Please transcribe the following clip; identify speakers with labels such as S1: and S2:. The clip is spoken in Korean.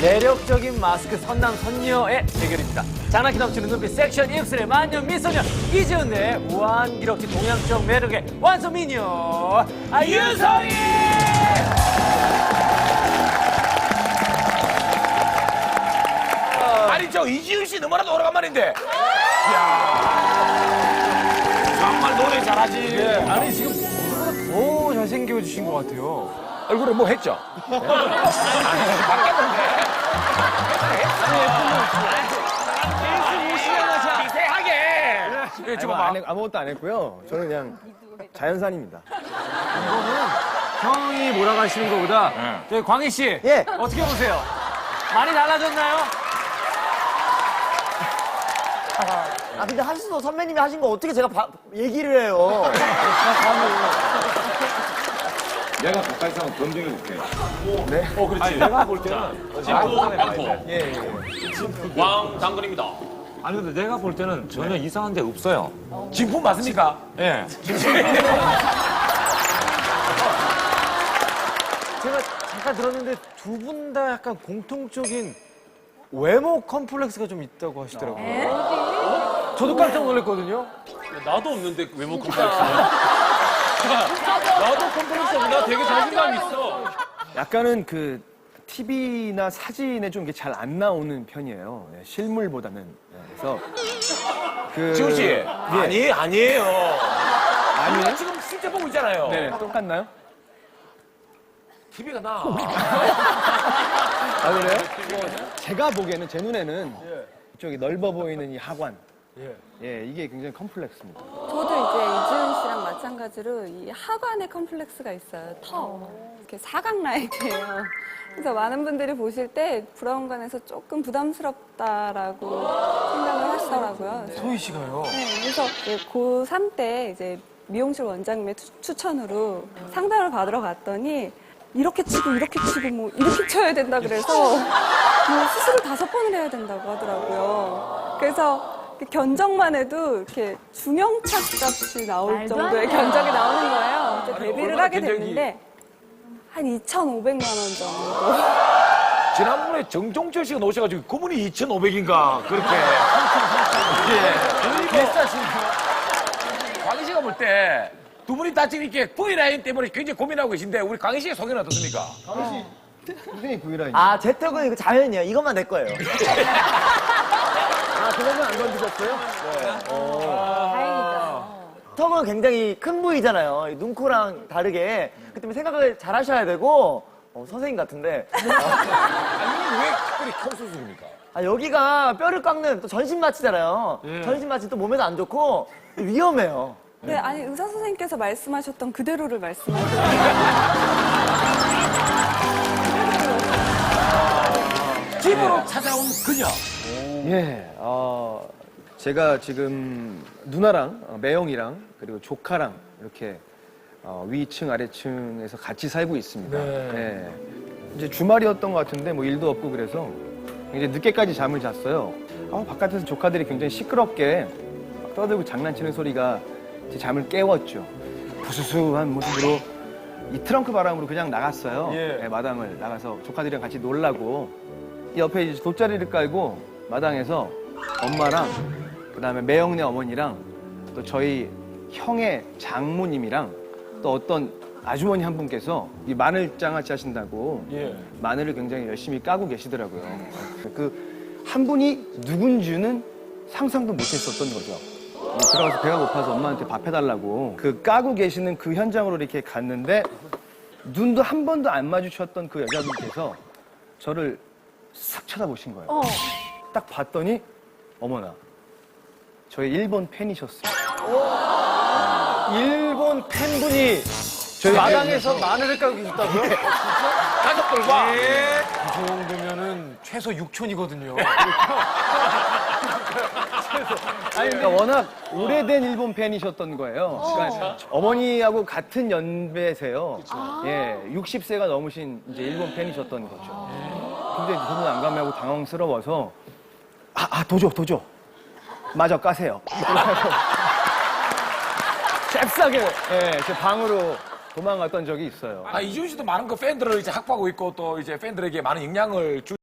S1: 매력적인 마스크 선남 선녀의 대결입니다. 장난기 넘치는 눈빛 섹션 입술의 만년 미소녀 이지은 대 우아한 기럭지 동양적 매력의 완성 미녀 아, 유성이!
S2: 아니 저 이지훈 씨 너무나도 오래간만인데. 이야. 정말 노래 잘하지.
S1: 아니 지금 더 잘생겨주신 것 같아요.
S2: 얼굴에 뭐 했죠? 미세하게. 예, 저거 봐.
S3: 안 했- 아무것도 안 했고요. 저는 그냥 자연산입니다.
S1: 형이 몰아가시는 것보다 저희 광희 씨
S3: 예.
S1: 어떻게 보세요? 많이 달라졌나요?
S4: 아 근데 하시도 선배님이 하신 거 어떻게 제가 바- 얘기를 해요?
S5: 내가 가까이서 한번 검증해 볼게.
S2: 어, 그렇지. 내가 볼 때는
S3: 예, 예.
S6: 왕 당근입니다.
S7: 아니 근데 내가 볼 때는 전혀 이상한 데 없어요.
S2: 진품 맞습니까?
S7: 예.
S1: 제가 잠깐 들었는데 두 분 다 약간 공통적인 외모 컴플렉스가 좀 있다고 하시더라고요. 저도 깜짝 놀랐거든요.
S6: 나도 없는데 외모 컴플렉스. 나도 컴플렉스 없는데 나 되게 자신감 있어.
S3: 약간은 그 TV나 사진에 좀잘안 나오는 편이에요. 예, 실물보다는. 예, 그래서 그
S2: 지훈 씨.
S3: 예.
S2: 아니, 아니에요.
S3: 아니에요?
S2: 지금 실제 보고 있잖아요.
S3: 네, 똑같나요?
S2: TV가 나.
S3: 아 그래요? 제가 보기에는 제 눈에는 이쪽이 넓어 보이는 이 하관. 예, 이게 굉장히 컴플렉스입니다.
S8: 저도 이제 마찬가지로 이 하관에 컴플렉스가 있어요. 턱. 이렇게 사각 라인이에요. 그래서 많은 분들이 보실 때 브라운관에서 조금 부담스럽다라고 생각을 하시더라고요. 그래서
S1: 소희 씨가요.
S8: 네, 그래서 이제 고3 때 이제 미용실 원장님의 추- 추천으로 상담을 받으러 갔더니 이렇게 치고 이렇게 치고 뭐 이렇게 쳐야 된다 그래서 뭐 수술을 다섯 번을 해야 된다고 하더라고요. 그래서 그 견적만 해도 이렇게 중형차 값이 나올 정도의 견적이 나오는 거예요. 이제 데뷔를
S2: 얼마나
S8: 하게
S2: 견적이-
S8: 됐는데 한 2,500만 원 정도.
S2: 지난번에 정종철 씨가 나오셔가지고 그분이 2,500인가 그렇게. 예. 비슷하신가요? 광희 씨가 볼 때 두 분이 다 지금 이렇게 V라인 때문에 굉장히 고민하고 계신데 우리 광희 씨의 소개는 어떻습니까?
S3: 굉장히 구이라인.
S4: 아제 턱은 이거 자연이에요. 이것만 내 거예요.
S3: 아, 그러면 안 건드셨어요?
S4: 턱은 굉장히 큰 부위잖아요. 이 눈 코랑 다르게. 그 때문에 생각을 잘 하셔야 되고 어, 선생님 같은데
S2: 아니 왜 특별히 큰 수술입니까?
S4: 아, 여기가 뼈를 깎는 또 전신 마취잖아요. 전신 마취 또 몸에도 안 좋고 위험해요.
S8: 네, 아니 의사 선생님께서 말씀하셨던 그대로를 말씀하셨어요.
S2: 집으로 찾아온 그녀.
S3: 예, 어, 제가 지금 누나랑 어, 매형이랑 그리고 조카랑 이렇게 어, 위층 아래층에서 같이 살고 있습니다. 예. 이제 주말이었던 것 같은데 뭐 일도 없고 그래서 이제 늦게까지 잠을 잤어요. 아, 바깥에서 조카들이 굉장히 시끄럽게 막 떠들고 장난치는 소리가 제 잠을 깨웠죠. 부수수한 모습으로 이 트렁크 바람으로 그냥 나갔어요. 예, 마당을 나가서 조카들이랑 같이 놀라고 옆에 이제 돗자리를 깔고 마당에서 엄마랑 그다음에 매형네 어머니랑 또 저희 형의 장모님이랑 또 어떤 아주머니 한 분께서 이 마늘 장아찌 하신다고 마늘을 굉장히 열심히 까고 계시더라고요. 그 한 분이 누군지는 상상도 못했었던 거죠. 들어가서 배가 고파서 엄마한테 밥 해달라고 그 까고 계시는 그 현장으로 이렇게 갔는데 눈도 한 번도 안 마주쳤던 그 여자분께서 저를 싹 쳐다보신 거예요. 딱 봤더니 어머나 저희 일본 팬이셨어요.
S1: 일본 팬분이
S3: 저희
S1: 마당에서 마늘을 깔고 계셨다고요?
S2: 가족들과
S1: 이 정도면은 최소 6촌이거든요.
S3: 아니 그러니까 워낙 오래된 일본 팬이셨던 거예요. 그러니까 어머니하고 같은 연배세요. 예, 60세가 넘으신 이제 일본 팬이셨던 거죠. 굉장히 너무 난감하고 당황스러워서 아, 아 도저 도저 마저 까세요. 잽싸게 예, 제 방으로 도망갔던 적이 있어요.
S2: 아, 이준 씨도 많은 그 팬들을 이제 확보하고 있고 또 이제 팬들에게 많은 영향을 줄